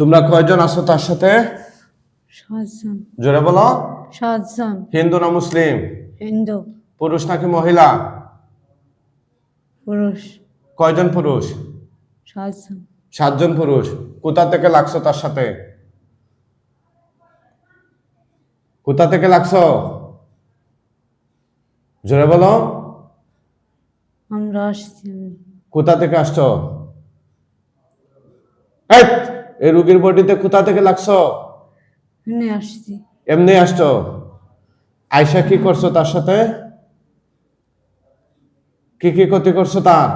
তোমরা কয়জন আছো তার সাথে? সাতজন। জোরে বলো। সাতজন। হিন্দু না মুসলিম? হিন্দু। পুরুষ নাকি মহিলা? পুরুষ। কয়জন পুরুষ? সাতজন। সাতজন পুরুষ। কোথা থেকে লাগছো তার সাথে? কোথা থেকে লাগছো? জোরে বলো। আমরা আসছি। কোথা থেকে আসছো? এই, এই রুগীর বডিতে কোথা থেকে লাগছো? এখানে আসছি। এমনি আসছো? আয়সা কি করছ তার সাথে? কি কি ক্ষতি করছ তার?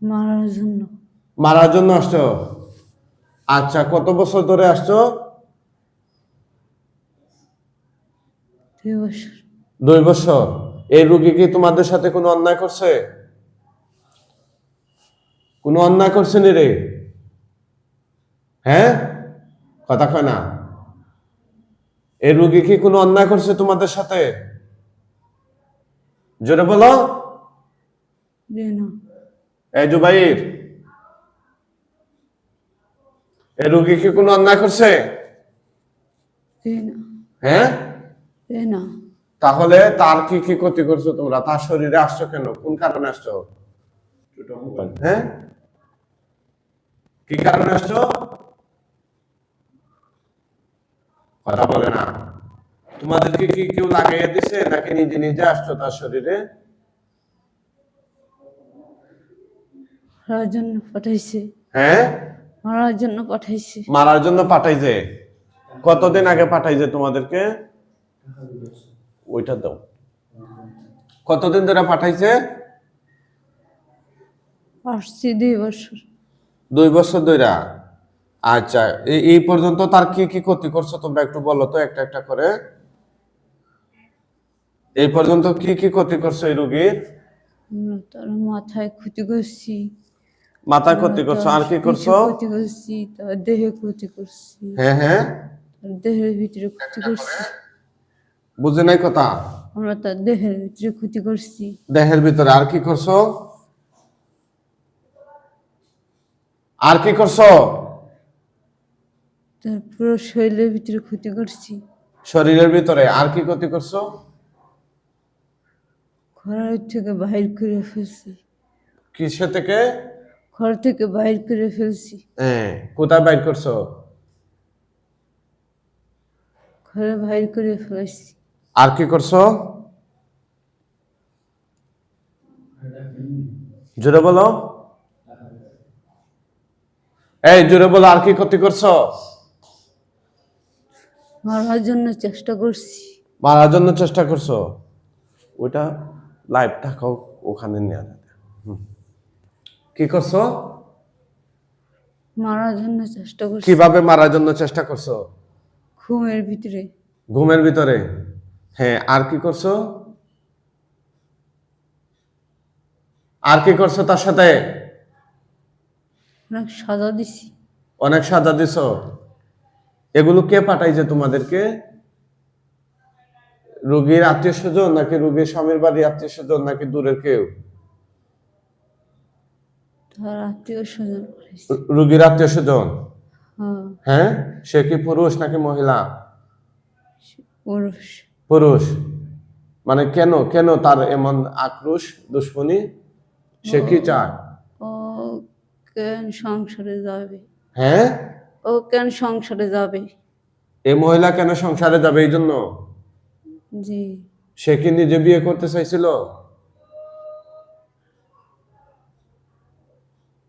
মারার জন্য। মারার জন্য আসছো? আচ্ছা কত বছর ধরে আসছো? দুই বছর। এই রুগী কি তোমাদের সাথে কোনো অন্যায় করছে? কোনো অন্যায় করছে নি রে? হ্যাঁ? কথা কয় না। এই রুগী কি কোনো অন্যায় করছে তোমাদের সাথে? জোরে বলো। এই জুবাইর এই রুগী কি কোনো অন্যায় করছে? হ্যাঁ? তাহলে তার কি কি ক্ষতি করছ তোমরা? তার শরীরে আসছো কেন? কোন কারণে আসছো? হ্যাঁ? কি কারণে আসছো? কথা বলে না। তোমাদেরকে কি কেউ লাগাইয়া দিছে নাকি নিজে নিজে আসছো তার শরীরে? মারার জন্য পাঠাইছে। হ্যাঁ? মারার জন্য পাঠাইছে। মারার জন্য পাঠাইছে? কতদিন আগে পাঠাইছে তোমাদেরকে? ওইটা দাও। কতদিন ধরে পাঠাইছে? আসছি দুই বছর। দুই বছর ধরে আচ্ছা এই এই পর্যন্ত তার কি কি ক্ষতি করছ তোমরা একটু বলো তো একটা একটা করে? এই পর্যন্ত কি কি ক্ষতি করছ এই রোগীর? তার মাথায় ক্ষতি করছি। মাথায় ক্ষতি করছ আর কি করছ? ক্ষতি করছি তার দেহে ক্ষতি করছি। হ্যাঁ হ্যাঁ। দেহের ভিতরে ক্ষতি করছি। বুঝে নাই কথা? আমরা তার দেহের ভিতরে ক্ষতি করছি। দেহের ভিতরে আর কি করছ? আর কি করছ? তার পুরো শরীরের ভিতরে ক্ষতি করছি। শরীরের ভিতরে আর কি ক্ষতি করছ? ঘরের থেকে বাহির করে ফেলছি। কিসে থেকে? ঘর থেকে বাহির করে ফেলছি। হ্যাঁ কোথায় বাইর করছ? ঘরে বাহির করে ফেলাইছি আর কি করছ? জোরে বলো। এই জোরে বলো আর কি ক্ষতি করছ? মারার জন্য চেষ্টা করছি। মারার জন্য চেষ্টা করছ? ওটা লাইভ থাকো ওখানে নিয়ে যাবে। কি করছ? মারার জন্য চেষ্টা করছি। কীভাবে মারার জন্য চেষ্টা করছ? ঘুমের ভিতরে। ঘুমের ভিতরে। হ্যাঁ আর কি করছ? আর কি করছ তার সাথে? অনেক সাজা দিছি। অনেক সাজা দিছ? এগুলো কে পাঠাইছে তোমাদেরকে? রোগীর আত্মীয় স্বজন নাকি রোগীর স্বামীর বাড়ি আত্মীয় স্বজন নাকি দূরের কেউ? রোগীর আত্মীয় স্বজন? হ্যাঁ। হ্যাঁ? সে কি পুরুষ নাকি মহিলা? পুরুষ। পুরুষ। মানে কেন কেন তার এমন আক্রোশ দুশ্মনী? সে কি চায়? ও সংসারে যাবে? হ্যাঁ? কেন সংসারে যাবে? এই মহিলা কেন সংসারে যাবে এই জন্য? জি। সে কি নিজে বিয়ে করতে চাইছিল?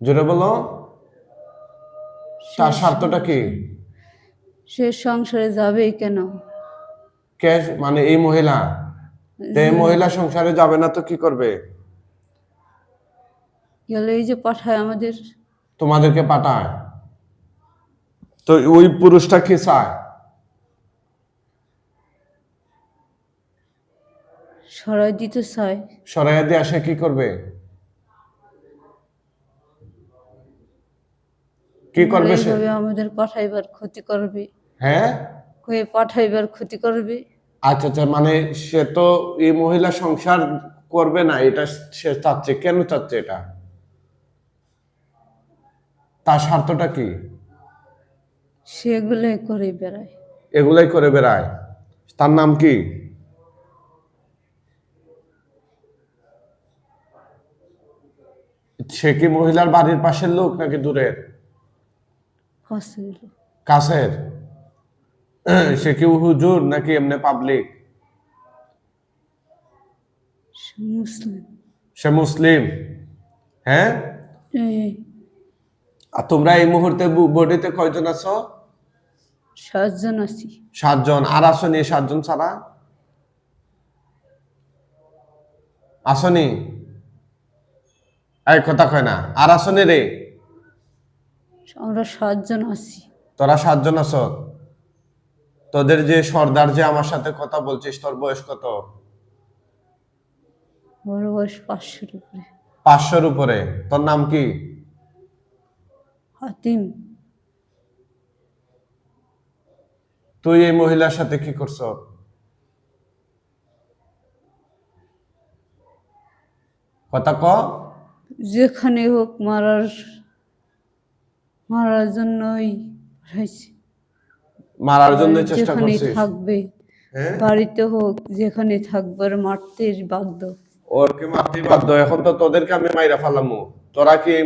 জোরে বলো। তার স্বার্থটা কি? সে সংসারে যাবেই কেন? কে মানে এই মহিলা? এই মহিলা সংসারে যাবে না তো কি করবে? গেলে এই যে পাঠায় আমাদের। তোমাদেরকে পাঠায়। তো ওই পুরুষটা কি চায়? সরাই দিতে চায় সরাইয়া দিয়ে আসে কি করবে? কি করবে সে? আমাদের পাঠাইবার ক্ষতি করবে। হ্যাঁ? কয়ে পাঠাইবার ক্ষতি করবে? আচ্ছা আচ্ছা মানে সে তো এই মহিলা সংসার করবে না এটা সে চাচ্ছে কেন চাচ্ছে এটা? তার স্বার্থটা কি? সেগুলোই করে বেড়ায়। এগুলাই করে বেড়ায়। তার নাম কি? সে কি মহিলার বাড়ির পাশের লোক নাকি দূরের? কাছের? সে কি হুজুর নাকি এমনি পাবলিক সে মুসলিম। হ্যাঁ? আর তোমরা এই মুহূর্তে বডিতে কয়জন আছো? সাতজন আছি। সাতজন। আর আসনি সাতজন ছাড়া? আসনি? এই কথা কয় না। আর আসনি রে? আমরা সাতজন আছি। তোরা সাতজন আছ? তোদের যে সর্দার যে আমার সাথে কথা বলছিস তোর বয়স কত? বড় বয়স পাঁচশোর উপরে। পাঁচশোর উপরে। তোর নাম কি? হাতিম। তুই এই মহিলার সাথে কি করছ? কথা ক। যেখানে হোক মারার মারার জন্যই পাঠাইছি। মারার জন্য চেষ্টা করছিস? থাকবে হ্যাঁ? বাড়িতে হোক যেখানে থাকবে আর মারতে বাধ্য। ওর কি মারতে বাধ্য? এখন তো তোদেরকে আমি মাইরা ফেলামু। তোরা কি এই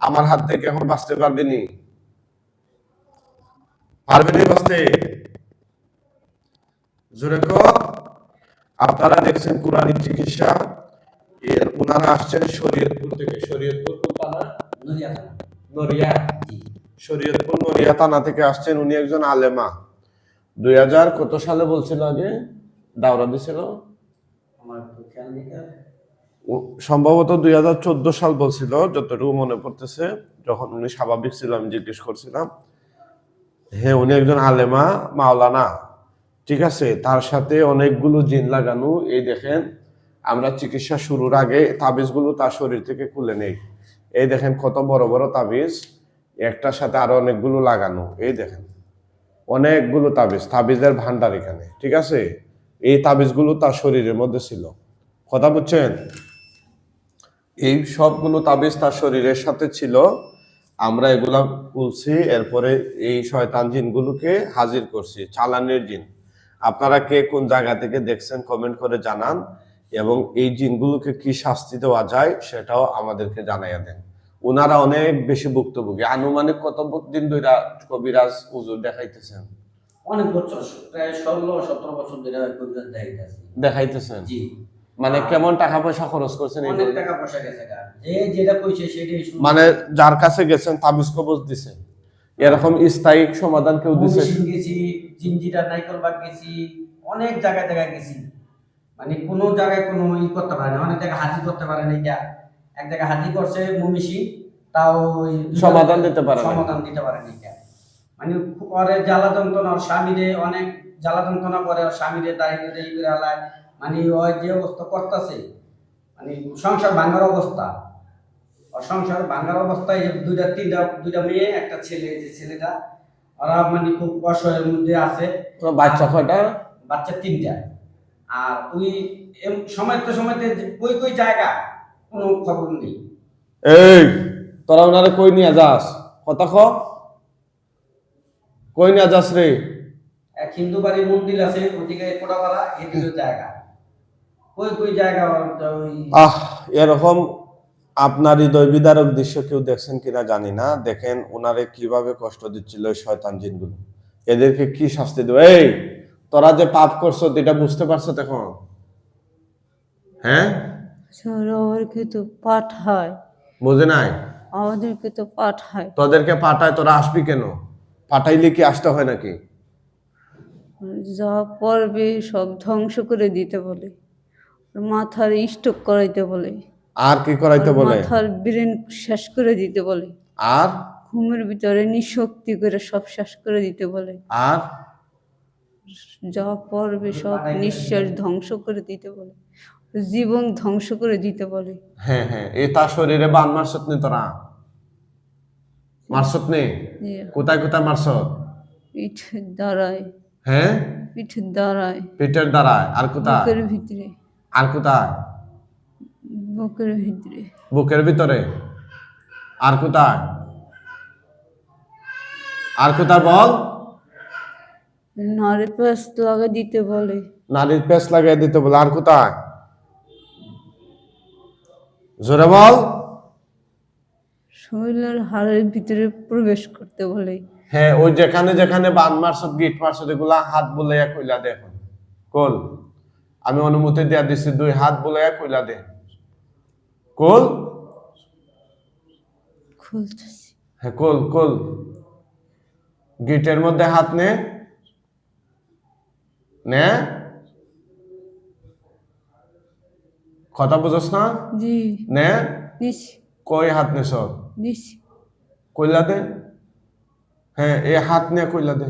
আমার হাত থেকে এখন বাঁচতে পারবি নি? পারবি নি বাঁচতে? জোরে আপনারা দেখছেন কোরআনী চিকিৎসা। এর ওনারা আসছেন শরীয়তপুর থেকে। শরীয়তপুর কোন থানা? নড়িয়া শরীয়তপুর নড়িয়া থানা থেকে আসছেন উনি একজন আলেমা। দুই হাজার কত সালে বলছিল আগে? দাওরা দিছিল? সম্ভবত দুই হাজার চোদ্দ সাল বলছিল যতটুকু মনে পড়তেছে। যখন উনি স্বাভাবিক ছিল আমি জিজ্ঞেস করছিলাম হ্যাঁ উনি একজন আলেমা মাওলানা? ঠিক আছে, তার সাথে অনেকগুলো জিন লাগানো। এই দেখেন, আমরা চিকিৎসা শুরুর আগে তাবিজগুলো তার শরীর থেকে খুলে নেই। এই দেখেন কত বড় বড় তাবিজ, একটার সাথে আরও অনেকগুলো লাগানো। এই দেখেন, অনেকগুলো তাবিজ, তাবিজের ভান্ডার এখানে, ঠিক আছে? এই তাবিজগুলো তার শরীরের মধ্যে ছিল। কথা বুঝছেন? এই সবগুলো তাবিজ তার শরীরের সাথে ছিল। আমরা এগুলা খুলছি, এরপরে এই শয়তান জিনগুলোকে হাজির করছি, চালানের জিন। আপনারা কে কোন জায়গা থেকে দেখছেন কমেন্ট করে জানান এবং এই জিনগুলোকে কি শাস্তি দেওয়া যায় সেটাও আমাদেরকে জানাইয়া দেন। ওনারা অনেক বেশি ভুক্তভোগী। আনুমানিক কত দিন ধরে কবিরাজ উজুর দেখাইতেছেন? অনেক বছর প্রায় ষোলো সতেরো বছর ধরে কবিরাজ দেখাইতেছি। দেখাইতেছেন? জি। মানে কেমন টাকা পয়সা খরচ করছেন অনেক টাকা পয়সা গেছে যে যেটা কইছে সেটাই মানে যার কাছে গেছেন তাবিজ কবজ দিছে। এরকম স্থায়ী সমাধান কেউ দিছে? গেছি জিঞ্জিরা নাইকল বাগ গেছি অনেক জায়গায় জায়গায় গেছি। মানে কোনো জায়গায় কোনো ই করতে পারে না অনেক জায়গায় হাজি করতে পারে না এটা এক জায়গায় হাজি করছে মমিষি তাও সমাধান দিতে পারে সমাধান দিতে পারে না এটা মানে পরে জ্বালা যন্ত্রণা ওর স্বামীরে অনেক জ্বালা যন্ত্রণা করে ওর স্বামীরে দাঁড়িয়ে এই করে আলায়। মানে ওই যে অবস্থা করতেছে মানে সংসার ভাঙার অবস্থা। সংসার ভাঙার অবস্থায় দুইটা তিনটা দুইটা মেয়ে একটা ছেলে যে ছেলেটা ওরা মানে খুব অসহায়ের মধ্যে আছে। তো বাচ্চা কয়টা? বাচ্চা তিনটা। আর ওই এম- সময় তো সময়তে কই কই জায়গা কোনো খবর নেই। এই! তোরা ওনারে কই নিয়ে যাস? কথা ক। কই নিয়ে যাস রে? এক হিন্দু বাড়ির মন্দির আছে ওদিকে কোটাপাড়া এদিকে জায়গা কই কই জায়গা ওই আহ এরকম আপনার হৃদয় বিদারক দৃশ্য কেউ দেখছেন কিনা জানি না। দেখেন ওনারে কীভাবে কষ্ট দিচ্ছিল শয়তান জিনগুলো। এদেরকে কি শাস্তি দেবে? এই তোরা যে পাপ করছ এটা বুঝতে পারছ দেখো। হ্যাঁ? সরোবরকে তো পাঠায় বুঝে নাই? আমাদেরকে তো পাঠায় তোদেরকে পাঠায় তোরা আসবি কেন? পাঠাইলে কি আসতে হয় নাকি? যা পড়বে সব ধ্বংস করে দিতে বলে। মাথার স্টোক করাইতে বলে। আর কি করাইতে বলে? মাথার ব্রেন শেষ করে দিতে বলে। আর? ঘুমের ভিতরে নিশক্তি করে সব শেষ করে দিতে বলে। আর? যা পড়বে সব নিঃশ্বাস ধ্বংস করে দিতে বলে। জীবন ধ্বংস করে দিতে বলে। হ্যাঁ হ্যাঁ এই তার শরীরে বান মারছত নি তোরা? মারছত নি? যে কোথায় কোথায় মারছত? পিঠের দ্বারায়। হ্যাঁ? পিঠের দ্বারায়। পেটের দ্বারায় আর কোথায়? ভিতরে। আর কোথায়? বুকের ভিতরে। বুকের ভিতরে। আর কোথায়? আর কোথায় বল? নারীর প্যাস লাগা দিতে বলে। নারীর পেস লাগিয়ে দিতে বলে। আর কোথায়? জোরে বল। শরীরের হাড়ের ভিতরে প্রবেশ করতে বলে। হ্যাঁ ওই যেখানে যেখানে বান মারছত গিট মারছত এগুলা হাত বুলাইয়া কইলা দে এখন। কোল আমি অনুমতি দেয়া দিছি দুই হাত বুলাইয়া কইলা দে। কোল? খুলতেছি। হ্যাঁ কোল কোল। গিটের মধ্যে হাত নে। নে। কথা বুঝছ না? জি। নে। কই হাত নে সব? দিছি কইলা দে। হ্যাঁ এ হাত নে কইলা দে।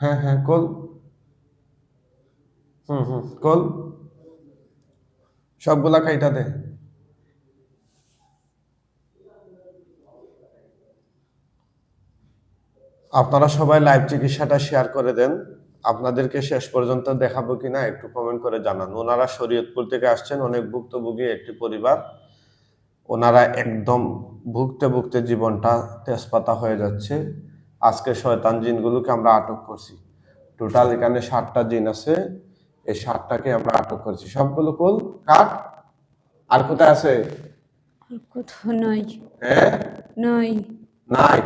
হ্যাঁ হ্যাঁ কল। হুম হুম কল। সবগুলা খাইটা দে। আপনারা সবাই লাইভ চিকিৎসাটা শেয়ার করে দেন। আপনাদেরকে শেষ পর্যন্ত দেখাবো কিনা একটু কমেন্ট করে জানান। ওনারা শরীয়তপুর থেকে আসছেন অনেক ভুক্তভোগী একটি পরিবার। ওনারা একদম ভুগতে ভুগতে জীবনটা তেজপাতা হয়ে যাচ্ছে। আজকে শয়তান জিনগুলোকে আমরা আটক করছি। টোটাল এখানে ষাটটা জিন আছে। এই ষাটটাকে আমরা আটক করছি। সবগুলো কোল? কাঠ আর কোথায় আছে? কোথাও নাই হ্যাঁ? নাই নাই।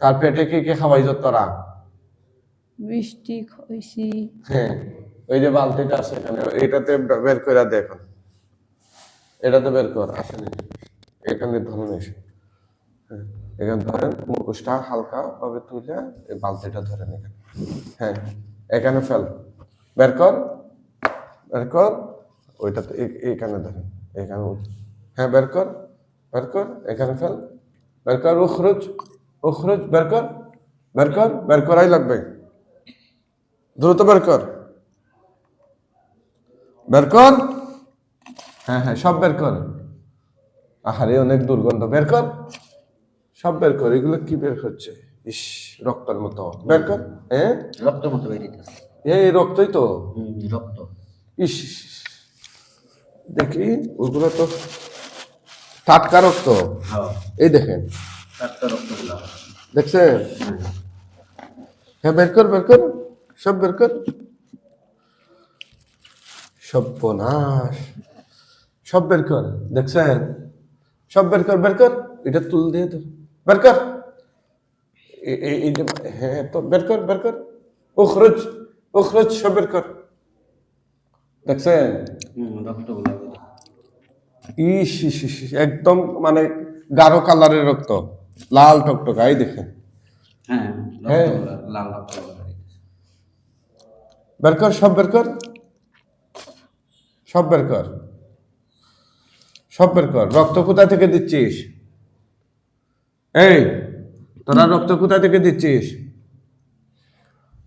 তার পেটে কে কে খাওয়াই যত তোরা বৃষ্টি খাইছি হ্যাঁ ওই যে বালতিটা আছে এখানে এটাতে বের করে দে এখন। এটাতে বের কর আসেনি এখানে ধরুন এসে। হ্যাঁ এখানে ধরেন মুখোশটা হালকা ভাবে তুলে এই বালতিটা ধরেন এখানে। হ্যাঁ এখানে ফেল। বের কর বের কর ওইটাতে এ- এখানে ধরেন এখানে হ্যাঁ বের কর বের কর এখানে ফেল। বের কর উখরুজ। উখরুজ বের কর বের কর বের করাই লাগবে। দ্রুত বের কর বের কর হ্যাঁ হ্যাঁ সব বের কর আহারে অনেক দুর্গন্ধ। বের কর সব বের কর এগুলো কি বের হচ্ছে? ইস রক্তের মতো। বের কর হ্যাঁ রক্ত মতো বেরিয়েছে এই রক্তই তো। রক্ত। ইস। দেখি ওগুলো তো টাটকা রক্ত। হ্যাঁ। এই দেখেন দেখছেন? হ্যাঁ বের কর বের কর। সব বের কর। সর্বনাশ সব বের কর দেখছেন? সব বের কর বের কর। এটা তুল দিয়ে তো বের কর। এ- এ- এই যে হ্যাঁ তো বের কর বের কর। উখরুজ সব বের কর। দেখছেন? ইস, একদম মানে গাঢ় কালারের রক্ত। লাল টকটকা এই দেখেন। হ্যাঁ হ্যাঁ। লাল বের কর সব বের কর। সব বের কর। সব বের কর। রক্ত কোথা থেকে দিচ্ছিস? এই তোরা রক্ত কোথা থেকে দিচ্ছিস?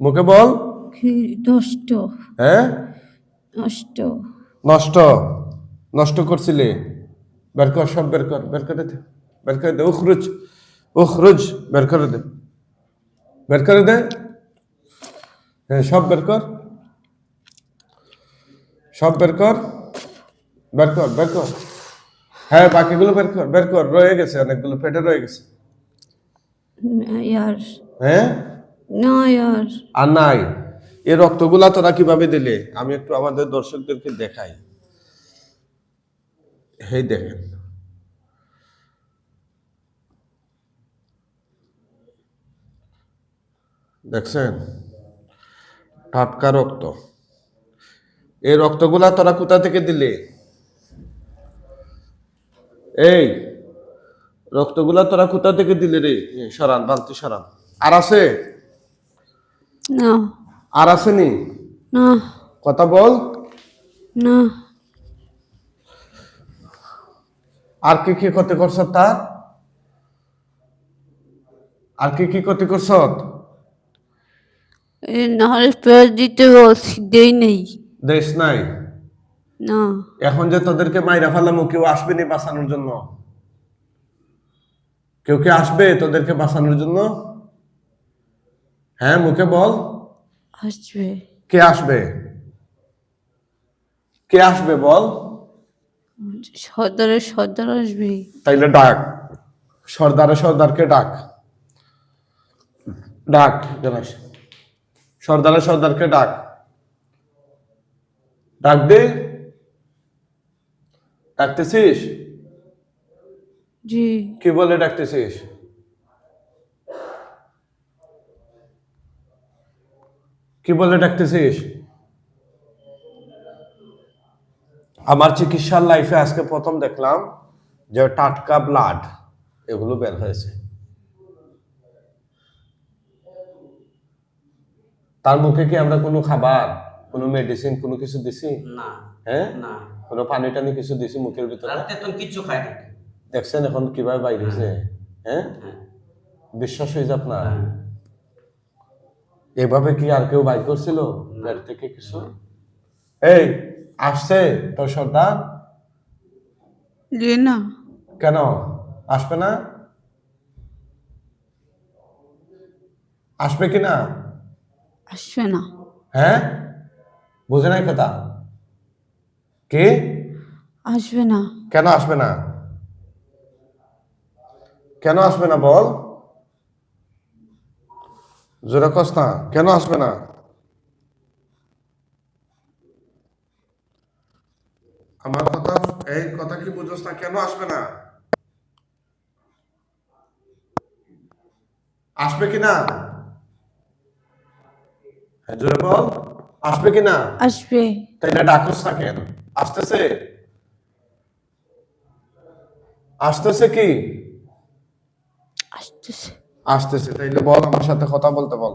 মুখে বল। কি নষ্ট? হ্যাঁ? নষ্ট। নষ্ট। নষ্ট করছিলি। বের কর সব বের কর। বের করে দে। বের করে দে। উখরুজ। উখরুজ বের করে দে। বের করে দে। হ্যাঁ সব বের কর। সব বের কর। বের কর বের কর। হ্যাঁ বাকিগুলো বের কর বের কর। রয়ে গেছে অনেকগুলো পেটে রয়ে গেছে। আর হ্যাঁ? আর নাই। এই রক্তগুলা তোরা কীভাবে দিলে? আমি একটু আমাদের দর্শকদেরকে দেখাই। এই দেখেন। দেখছেন? টাটকা রক্ত। এই রক্তগুলা তোরা কোথা থেকে দিলে? এই রক্তগুলা তোরা কোথা থেকে দিলে রে? সরান বালতি সরান। আর আছে? না। আর আসেনি না। কথা বল। না। আর কি কি ক্ষতি করছ তার? আর কি কি ক্ষতি করছ? নাহলে প্যাস দিতে দেই নেই। দেশ নাই। না। এখন যে তোদেরকে মাইরা ফেলামো কেউ আসবে নি বাঁচানোর জন্য? কেউ কি আসবে তোদেরকে বাঁচানোর জন্য? হ্যাঁ মুখে বল। আসবে। কে আসবে? কে আসবে বল? সর্দারে সর্দার আসবে। তাইলে ডাক। সর্দারে সর্দারকে ডাক। ডাক গণেশ সর্দারের সর্দারকে ডাক। ডাক দে। ডাকতেছিস? জি। কি বলে ডাকতেছিস? কি বলে ডাকতেছিস? আমার চিকিৎসার লাইফে আজকে প্রথম দেখলাম যে টাটকা ব্লাড এগুলো বের হয়েছে। তার মুখে কি আমরা কোনো খাবার কোনো মেডিসিন কোনো কিছু দিছি? না হ্যাঁ না। কোনো পানি টানি কিছু দিছি মুখের ভিতরে? রাতে তো কিচ্ছু খাই না। দেখছেন এখন কীভাবে বাইরে হয়েছে হ্যাঁ হ্যাঁ। বিশ্বাস হয়ে যাক না। হ্যাঁ। এভাবে কি আর কেউ বাইর করছিল? পেট থেকে কিছু? এই আসছে তোর সর্দার না কেন? আসবে না? আসবে কি না? আসবে না। হ্যাঁ? বুঝে নাই কথা? কি? আসবে না। কেন আসবে না? কেন আসবে না বল? জোরে কস না কেন আসবে না? আমার কথা এই কথা কি বুঝোস না কেন আসবে না? আসবে কি না? জোরে বল। আসবে কি না? আসবে। তাইলে ডাকস না কেন? আসতেছে? আসতেছে কি? আসতেছে। আসতেছে। তাইলে বল আমার সাথে কথা বলতে বল।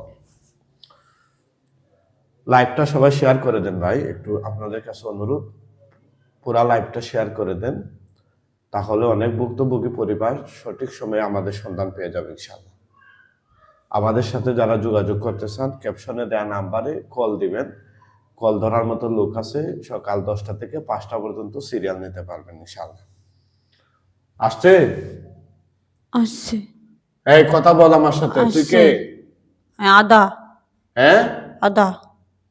লাইভটা সবাই শেয়ার করে দেন ভাই। একটু আপনাদের কাছে অনুরোধ পুরা লাইভটা শেয়ার করে দেন। তাহলে অনেক ভুক্তভোগী পরিবার সঠিক সময়ে আমাদের সন্ধান পেয়ে যাবে ইনশাআল্লাহ। আমাদের সাথে যারা যোগাযোগ করতে চান ক্যাপশনে দেওয়া নাম্বারে কল দিবেন। কল ধরার মতো লোক আছে সকাল দশটা থেকে পাঁচটা পর্যন্ত সিরিয়াল নিতে পারবেন ইনশাআল্লাহ। আসছে? আসছে। এই কথা বল আমার সাথে। তুই কে? হ্যাঁ, আদা। হ্যাঁ? আদা।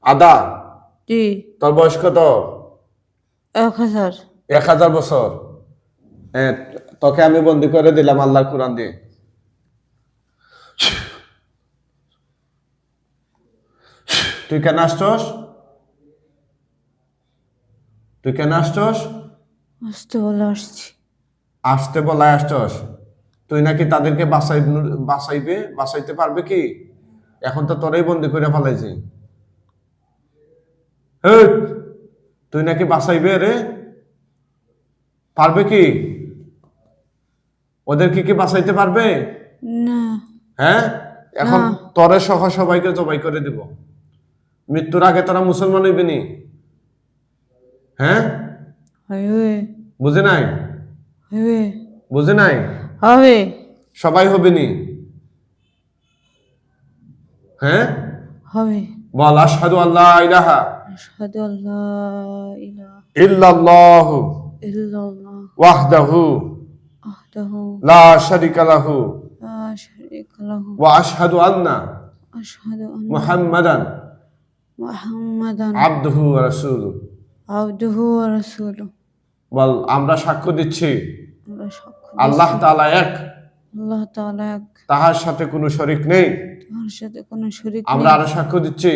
আদা? জি। তোর বয়স কত? এক হাজার। এক হাজার বছর। হ্যাঁ তোকে আমি বন্দি করে দিলাম আল্লাহর কোরআন দিয়ে। তুই কেন আসছস? তুই কেন আসছস? আসতে বলে আসছি। আসতে বলায় আসছস? তুই নাকি তাদেরকে বাঁচাই বাঁচাইবে? বাঁচাইতে পারবে কি? এখন তো তোরাই বন্দি করে ফেলাইছি। তুই নাকি বাঁচাইবে রে? পারবে কি? ওদের কি বাঁচাইতে পারবে? না। হ্যাঁ? এখন। তরে সহ সবাইকে জবাই করে দিব। মৃত্যুর আগে তোরা মুসলমান হইবি নি? হ্যাঁ? বুঝে নাই? বুঝে নাই? হবে সবাই হবে নি? হ্যাঁ? হবে বল আশহাদু আল্লাহ ইলাহা আশহাদু আল্লাহ ইলাহা ইল্লাল্লাহু ইল্লাল্লাহ। ওয়াহদাহু ওয়াহদাহু। লা শারিকা লাহু লা শারীকা লাহু। ওয়া আশহাদু আন্না আশহাদু আন্না মুহাম্মাদান মুহাম্মাদান আবদুহু ওয়া রাসূলুহু। আবদুহু ওয়া রাসূলুহু। বল আমরা সাক্ষ্য দিচ্ছি। আমরা সাক্ষ্য আল্লাহ তাআলা এক। আল্লাহ তাআলা এক। তাহার সাথে কোনো শরিক নেই। তার সাথে কোনো শরীক আমরা আরও সাক্ষ্য দিচ্ছি।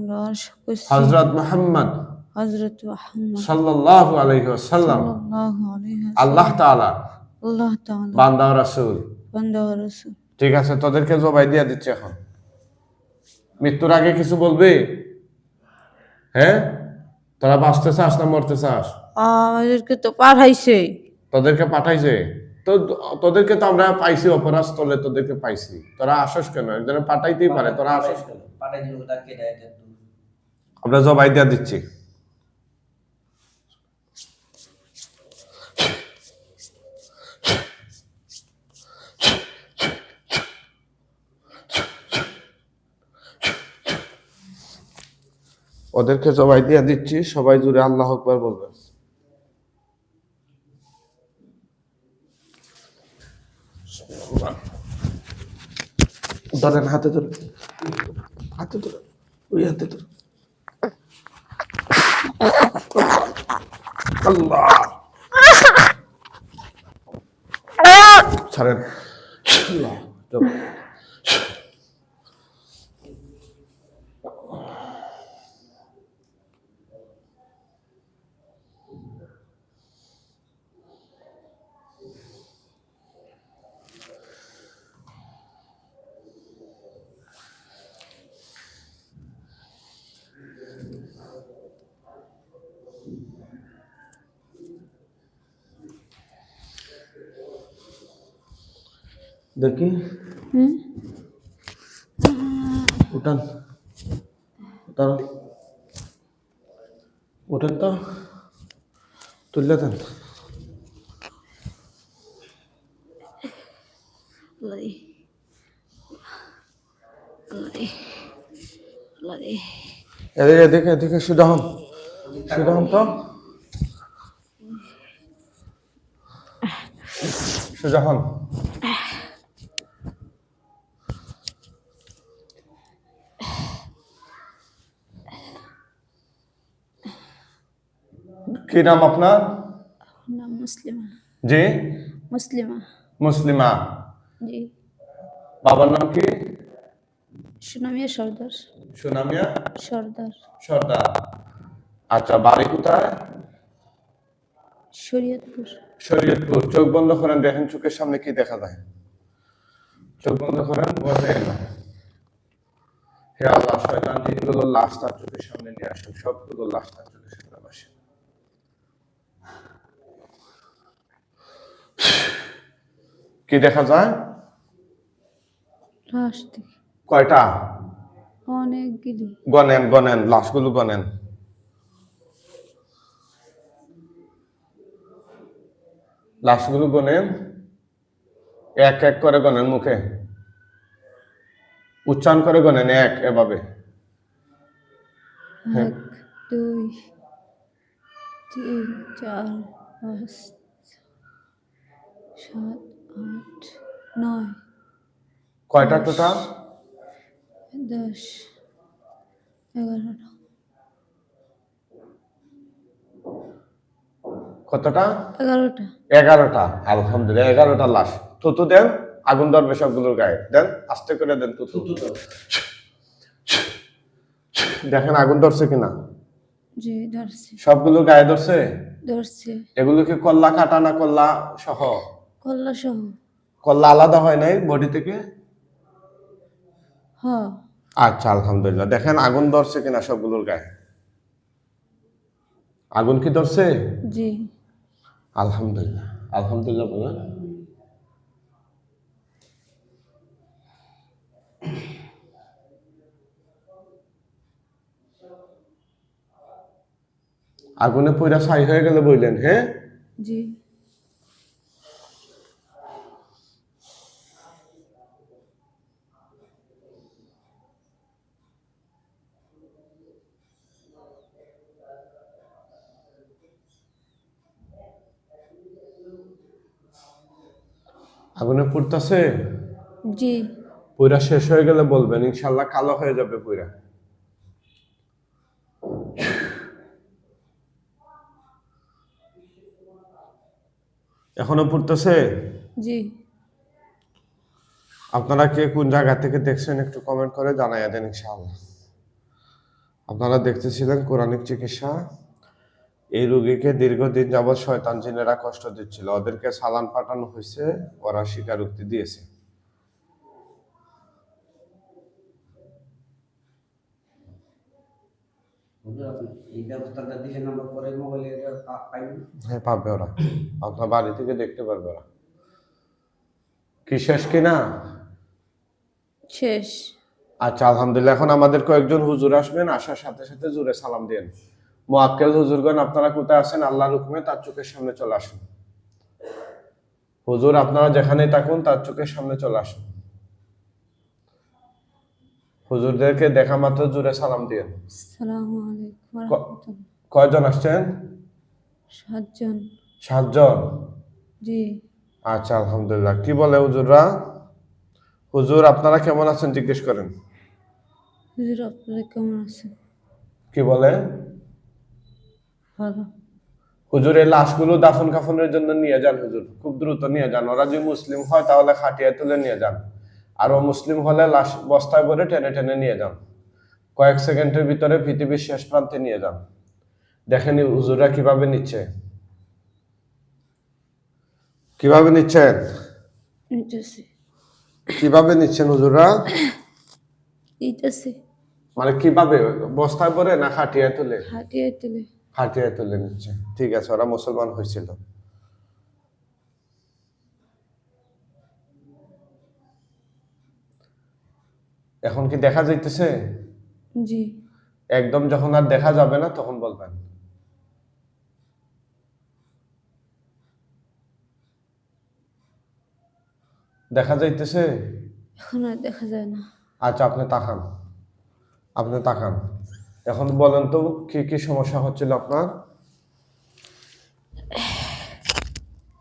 আমরা আর সাক্ষ্য হযরত মুহাম্মদ হযরত মুহাম্মদ সাল্লাল্লাহু আলাইহি ওয়াসাল্লাম। সাল্লাল্লাহু আলাইহি আল্লাহ তাআলা। আল্লাহ তাআলা। বান্দা রাসূল। বান্দা রাসূল। ঠিক আছে তোদেরকে জবাই দিয়ে দিচ্ছি এখন। মৃত্যুর আগে কিছু বলবে? হ্যাঁ? তারা বাঁচতে চাস না মরতে চাস? আমাদেরকে তো পাঠাইছে। তোদেরকে পাঠাইছে? তো তোদেরকে তো আমরা পাইছি অপরাধ স্থলে তোদেরকে পাইছি। তোরা আসস কেন? একজনে পাঠাইতেই পারে তোরা আসস কেন? আমরা জবাই দিয়ে দিচ্ছি। ওদেরকে জবাই দিয়ে দিচ্ছি সবাই জুড়ে আল্লাহ আকবার বলবেন ধরেন হাতে ধরে। হাতে ধরে। ওই হাতে ধরে। আল্লাহ। ছাড়েন। আল্লাহ, দেখি। উঠান। উঠান উঠেন তো। তুললে দেন। এদিকে এদিকে এদিকে সুদা হন। সুদা হন তো। সোজা হন। কি নাম আপনার? নাম মুসলিমা। জি? মুসলিমা। মুসলিমা। জি। বাবার নাম কি? সুনামিয়া সর্দার। সুনামিয়া? সর্দার। সর্দার। আচ্ছা বাড়ি কোথায়? শরীয়তপুর। শরীয়তপুর। চোখ বন্ধ করেন দেখেন চোখের সামনে কি দেখা যায়। চোখ বন্ধ করেন বসেন। হে আল্লাহ শয়তান জিনগুলো লাশ তার চোখের সামনে নিয়ে আসুন সবগুলো লাশ তার চোখের সামনে বসে কি দেখা যায়? লাশ কয়টা? অনেকগুলি। গনেন গনেন লাশগুলো গনেন লাশগুলো গনেন এক এক করে গনেন মুখে। উচ্চারণ করে গনেন এক এভাবে। এক দুই তিন চার পাঁচ সাত আট নয়। কয়টা টোটাল? দশ। এগারোটা কতটা? এগারোটা। এগারোটা। আলহামদুলিল্লাহ এগারোটা লাশ। তুতু দেন আগুন ধরবে সবগুলোর গায়ে। দেন আস্তে করে দেন তুতু দেখেন আগুন ধরছে কিনা? জি ধরছে। সবগুলো গায়ে ধরছে? ধরছে। এগুলো কি কল্লা কাটা না কল্লা সহ? কল্লা সহ কল্লা আলাদা হয় নাই বডি থেকে? হ আচ্ছা আলহামদুলিল্লাহ। দেখেন আগুন ধরছে কিনা সবগুলোর গায়ে। আগুন কি ধরছে? জি। আলহামদুলিল্লাহ। আলহামদুলিল্লাহ বলেন। আগুনে পয়রা ছাই হয়ে গেলে বললেন হ্যাঁ? জি। আগুনে পুড়তাছে? জি। পয়রা শেষ হয়ে গেলে বলবেন ইনশাল্লাহ কালো হয়ে যাবে পয়রা এখনও পুড়তেছে? জি। আপনারা কে কোন জায়গা থেকে দেখছেন একটু কমেন্ট করে জানাইয়া দেন ইনশাআল্লাহ আপনারা দেখতেছিলেন কোরআনিক চিকিৎসা? এই রোগীকে দীর্ঘদিন যাবৎ শয়তান জিনেরা কষ্ট দিচ্ছিল। ওদেরকে সালান পাঠানো হয়েছে ওরা স্বীকারোক্তি দিয়েছে। হ্যাঁ পাবে ওরা। আপনার বাড়ি থেকে দেখতে পারবে ওরা। কি শেষ কিনা শেষ। আচ্ছা আলহামদুলিল্লাহ। এখন আমাদের কয়েকজন হুজুর আসবেন আসার সাথে সাথে জুড়ে সালাম দেন। মোয়াক্কেল হুজুরগণ আপনারা কোথায় আছেন? আল্লাহর হুকুমে তার চোখের সামনে চলে আসুন। হুজুর আপনারা যেখানেই থাকুন তার চোখের সামনে চলে আসুন। হুজুরদেরকে দেখা মাত্র জুড়ে সালাম রহমতুল্লাহ। কয়জন আসছেন? সাতজন। সাতজন? জি। আচ্ছা আলহামদুলিল্লাহ। কি বলে হুজুররা? হুজুর আপনারা কেমন আছেন? জিজ্ঞেস করেন। হুজুর আপনারা কেমন আছেন? কি বলে? হুজুর এই লাশগুলো দাফন কাফনের জন্য নিয়ে যান হুজুর। খুব দ্রুত নিয়ে যান। ওরা যদি মুসলিম হয় তাহলে খাটিয়ায় তুলে নিয়ে যান। আর ও মুসলিম হলে লাশ বস্তায় ভরে টেনে টেনে নিয়ে যান। কয়েক সেকেন্ডের ভিতরে পৃথিবীর শেষ প্রান্তে নিয়ে যান। দেখেন হুজুরা কীভাবে নিচ্ছে। কীভাবে নিচ্ছেন? কীভাবে নিচ্ছেন হুজুররা? নিতেছে। মানে কীভাবে? বস্তায় ভরে না খাটিয়ায় তুলে? হাটিয়ে তুলে। খাটিয়ায় তুলে নিচ্ছে। ঠিক আছে ওরা মুসলমান হয়েছিল। এখন কি দেখা যাইতেছে? জি। একদম যখন আর দেখা যাবে না তখন বলবেন। দেখা যাইতেছে? এখন আর দেখা যায় না। আচ্ছা আপনি তাকান। আপনি তাকান। এখন বলেন তো কি কি সমস্যা হচ্ছিল আপনার?